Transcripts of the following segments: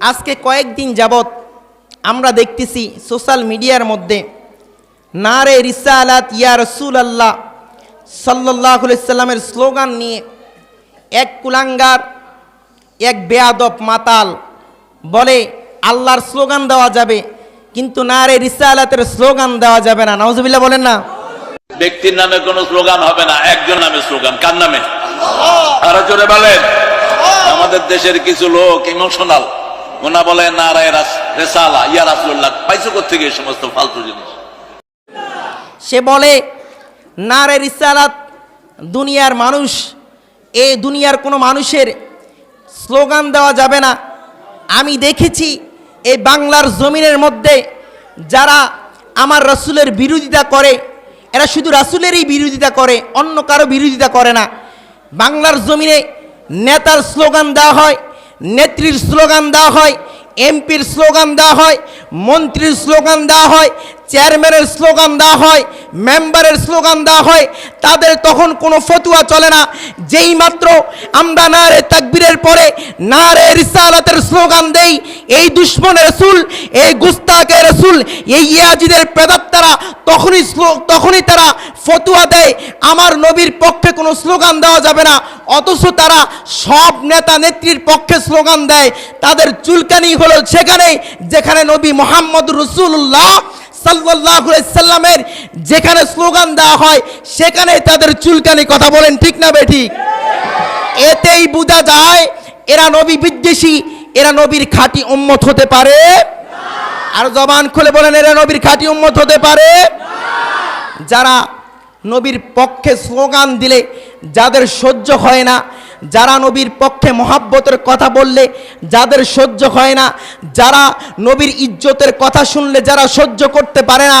আজকে কয়েকদিন যাবৎ আমরা দেখতেছি সোশ্যাল মিডিয়ার মধ্যে, নারে রিসালাত ইয়া রসুল আল্লাহ সাল্লাহ সাল্লামের স্লোগান নিয়ে এক কুলাঙ্গার, এক বেয়াদব মাতাল বলে, আল্লাহর স্লোগান দেওয়া যাবে, কিন্তু নারে রিসালাতের স্লোগান দেওয়া যাবে না। নওয়াজবিল্লাহ বলেন না। ব্যক্তির নামে কোনো স্লোগান হবে না, একজন নামে স্লোগান। কার নামে? আরও জোরে বলেন। আমাদের দেশের কিছু লোক ইমোশনাল। ওনা বলে, না রায় রেসালা, ইয়া রাসুল্লাহ পাইছো থেকে এই সমস্ত ফালতু জিনিস? সে বলে নারে রিসালাত দুনিয়ার মানুষ, এ দুনিয়ার কোনো মানুষের স্লোগান দেওয়া যাবে না। আমি দেখেছি এই বাংলার জমিনের মধ্যে যারা আমার রসুলের বিরোধিতা করে, এরা শুধু রাসুলেরই বিরোধিতা করে, অন্য কারও বিরোধিতা করে না। বাংলার জমিনে নেতার স্লোগান দেওয়া হয় নেত্রীর স্লোগান দেওয়া হয় এমপির স্লোগান দেওয়া হয় মন্ত্রীর স্লোগান দেওয়া হয় চেয়ারম্যানের স্লোগান দেওয়া হয়, মেম্বারের স্লোগান দেওয়া হয়, তাদের তখন কোনো ফতুয়া চলে না। যেই মাত্র আমরা নারে তাকবীরের পরে না রে রিসালাতের স্লোগান দেই, এই দুশ্মনের রসুল, এই গুস্তাকের রসুল, এই ইয়াজিদের প্রেদাত্তারা তখনই স্লো- তখনই তারা ফতুয়া দেয়। আমার নবীর পক্ষে কোনো স্লোগান দেওয়া যাবে না, অথচ তারা সব নেতা নেত্রীর পক্ষে স্লোগান দেয়। তাদের চুলকানি হলো সেখানে যেখানে নবী মোহাম্মদ রসুল্লাহ সাল্লাহ সাল্লামের যেখানে স্লোগান দেওয়া হয় সেখানে তাদের চুলকানি কথা বলেন, ঠিক না বে ঠিক? এতেই বোঝা যায়, এরা নবী বিদ্বেষী, এরা নবীর খাঁটি উম্মত হতে পারে। আর জবান খুলে বলেন, এরা নবীর খাঁটি উম্মত হতে পারে। যারা নবীর পক্ষে স্লোগান দিলে, যাদের সহ্য হয় না যারা নবীর পক্ষে মহাব্বতের কথা বললে যাদের সহ্য হয় না, যারা নবীর ইজ্জতের কথা শুনলে যারা সহ্য করতে পারে না,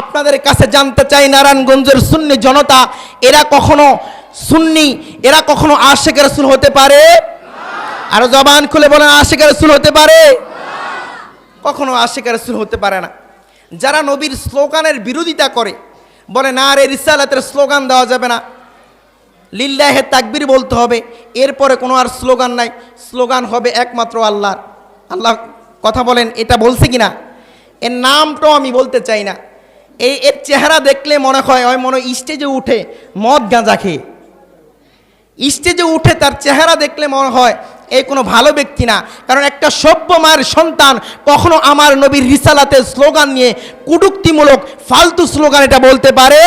আপনাদের কাছে জানতে চাই নারায়ণগঞ্জের সুন্নি জনতা, এরা কখনো সুন্নি, এরা কখনো আশেকের রসুল হতে পারে? আরও জবান খুলে বলেন আশেকের রসুল হতে পারে? কখনো আশেকের রসুল হতে পারে না। যারা নবীর স্লোগানের বিরোধিতা করে, বলে না রে, রিসালাতের স্লোগান দেওয়া যাবে না। লিল্লাহে তাকবির বলতে হবে। এরপরে কোনো আর স্লোগান নাই। স্লোগান হবে একমাত্র আল্লাহর। আল্লাহ কথা বলেন, এটা বলছে কি না এর নামটাও আমি বলতে চাই না। এই এর চেহারা দেখলে মনে হয় ওই মনে স্টেজে উঠে মদ গাঁজা খেয়ে। স্টেজে উঠে তার চেহারা দেখলে মনে হয় এই কোনো ভালো ব্যক্তি না। কারণ একটা সভ্য মায়ের সন্তান কখনো আমার নবীর রিসালাতের স্লোগান নিয়ে কুটুক্তিমূলক, ফালতু স্লোগান এটা বলতে পারে।